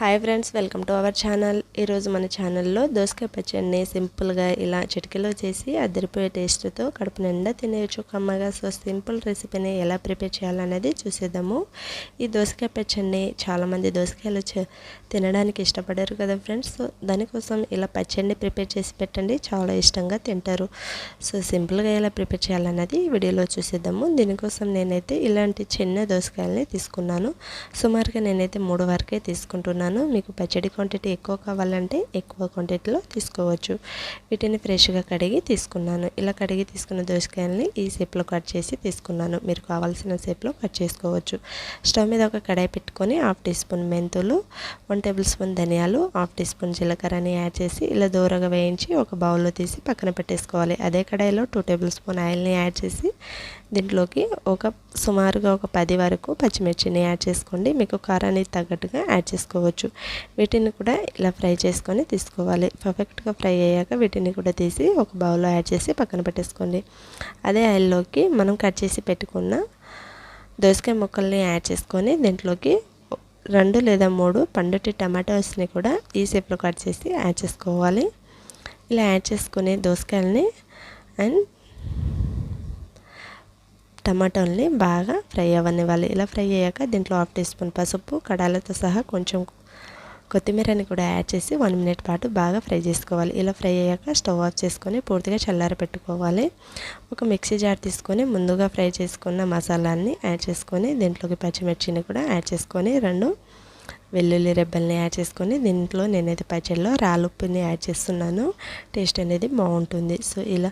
Hi friends welcome to our channel ఈరోజు మన ఛానల్లో దోసకాయ పచ్చడిని సింపుల్గా ఇలా చిటికలో చేసి అద్దరిపోయే టేస్ట్తో కడుపు నిండా తినేయచ్చు. కమ్మగా సో సింపుల్ రెసిపీని ఎలా ప్రిపేర్ చేయాలనేది చూసేద్దాము. ఈ దోసకాయ పచ్చడిని చాలామంది దోసకాయలు తినడానికి ఇష్టపడారు కదా ఫ్రెండ్స్ సో దానికోసం ఇలా పచ్చడిని ప్రిపేర్ చేసి పెట్టండి. చాలా ఇష్టంగా తింటారు. సో సింపుల్గా ఎలా ప్రిపేర్ చేయాలన్నది వీడియోలో చూసేద్దాము. దీనికోసం నేనైతే ఇలాంటి చిన్న దోసకాయలని తీసుకున్నాను. సుమారుగా నేనైతే మూడు వరకే తీసుకుంటున్నాను. మీకు పచ్చడి క్వాంటిటీ ఎక్కువ కావాలంటే ఎక్కువ క్వాంటిటీలో తీసుకోవచ్చు. వీటిని ఫ్రెష్గా కడిగి తీసుకున్నాను. ఇలా కడిగి తీసుకున్న దోసకాయల్ని ఈ షేప్లో కట్ చేసి తీసుకున్నాను. మీరు కావాల్సిన షేప్లో కట్ చేసుకోవచ్చు. స్టవ్ మీద ఒక కడాయి పెట్టుకొని హాఫ్ టీ స్పూన్ మెంతులు వన్ టేబుల్ స్పూన్ ధనియాలు హాఫ్ టీ స్పూన్ జీలకర్రని యాడ్ చేసి ఇలా దూరగా వేయించి ఒక బౌల్లో తీసి పక్కన పెట్టేసుకోవాలి. అదే కడాయిలో టూ టేబుల్ స్పూన్ ఆయిల్ని యాడ్ చేసి దీంట్లోకి ఒక సుమారుగా ఒక పది వరకు పచ్చిమిర్చిని యాడ్ చేసుకోండి. మీకు కారానికి తగ్గట్టుగా యాడ్ చేసుకోవచ్చు. వీటిని కూడా ఇలా ఫ్రై చేసుకొని తీసుకోవాలి. పర్ఫెక్ట్గా ఫ్రై అయ్యాక వీటిని కూడా తీసి ఒక బౌల్లో యాడ్ చేసి పక్కన పెట్టేసుకోండి. అదే ఆయిల్లోకి మనం కట్ చేసి పెట్టుకున్న దోసకాయ ముక్కల్ని యాడ్ చేసుకొని దీంట్లోకి రెండు లేదా మూడు పండుటి టమాటోస్ని కూడా ఈ షేప్లో కట్ చేసి యాడ్ చేసుకోవాలి. ఇలా యాడ్ చేసుకుని దోసకాయలని అండ్ టమాటోల్ని బాగా ఫ్రై అవ్వనివ్వాలి. ఇలా ఫ్రై అయ్యాక దీంట్లో హాఫ్ టీ స్పూన్ పసుపు కడాలతో సహా కొంచెం కొత్తిమీరని కూడా యాడ్ చేసి వన్ మినిట్ పాటు బాగా ఫ్రై చేసుకోవాలి. ఇలా ఫ్రై అయ్యాక స్టవ్ ఆఫ్ చేసుకొని పూర్తిగా చల్లార పెట్టుకోవాలి. ఒక మిక్సీ జార్ తీసుకొని ముందుగా ఫ్రై చేసుకున్న మసాలాన్ని యాడ్ చేసుకొని దీంట్లోకి పచ్చిమిర్చిని కూడా యాడ్ చేసుకొని రెండు వెల్లుల్లి రెబ్బల్ని యాడ్ చేసుకొని దీంట్లో నేనైతే పచ్చడిలో రాలుప్పుని యాడ్ చేస్తున్నాను. టేస్ట్ అనేది బాగుంటుంది. సో ఇలా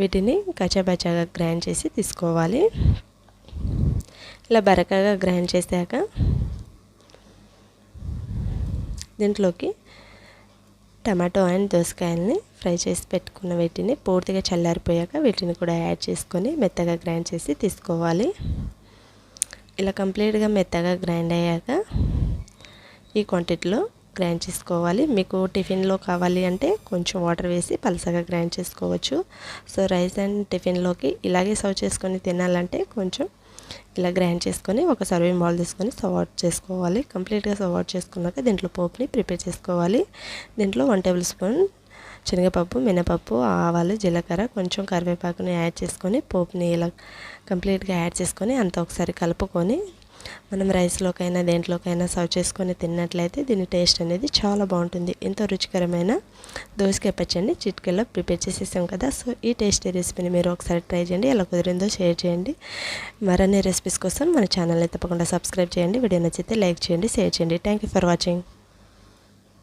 వీటిని కచ్చాబచ్చాగా గ్రైండ్ చేసి తీసుకోవాలి. ఇలా బరకగా గ్రైండ్ చేశాక దీంట్లోకి టమాటో అండ్ దోసకాయల్ని ఫ్రై చేసి పెట్టుకున్న వీటిని పూర్తిగా చల్లారిపోయాక వీటిని కూడా యాడ్ చేసుకొని మెత్తగా గ్రైండ్ చేసి తీసుకోవాలి. ఇలా కంప్లీట్గా మెత్తగా గ్రైండ్ అయ్యాక ఈ క్వాంటిటీలో గ్రైండ్ చేసుకోవాలి. మీకు టిఫిన్లో కావాలి అంటే కొంచెం వాటర్ వేసి పలసగా గ్రైండ్ చేసుకోవచ్చు. సో రైస్ అండ్ టిఫిన్లోకి ఇలాగే సర్వ్ చేసుకొని తినాలంటే కొంచెం ఇలా గ్రైండ్ చేసుకొని ఒక సర్వింగ్ బౌల్ తీసుకొని సర్వ్ అవుట్ చేసుకోవాలి. కంప్లీట్గా సర్వ్ అవుట్ చేసుకున్నాక దీంట్లో పోపుని ప్రిపేర్ చేసుకోవాలి. దీంట్లో వన్ టేబుల్ స్పూన్ శనగపప్పు మినపప్పు ఆవాలు జీలకర్ర కొంచెం కరివేపాకుని యాడ్ చేసుకొని పోపుని ఇలా కంప్లీట్గా యాడ్ చేసుకొని అంత ఒకసారి కలుపుకొని మనం రైస్లోకైనా దేంట్లోకైనా సర్వ్ చేసుకొని తిన్నట్లయితే దీని టేస్ట్ అనేది చాలా బాగుంటుంది. ఎంతో రుచికరమైన దోసకాయ పచ్చడిని చిట్కెల్లో ప్రిపేర్ చేసేసాం కదా. సో ఈ టేస్టీ రెసిపీని మీరు ఒకసారి ట్రై చేయండి. ఎలా కుదిరిందో షేర్ చేయండి. మరిన్ని రెసిపీస్ కోసం మన ఛానల్ని తప్పకుండా సబ్స్క్రైబ్ చేయండి. వీడియో నచ్చితే లైక్ చేయండి షేర్ చేయండి. Thank you for watching.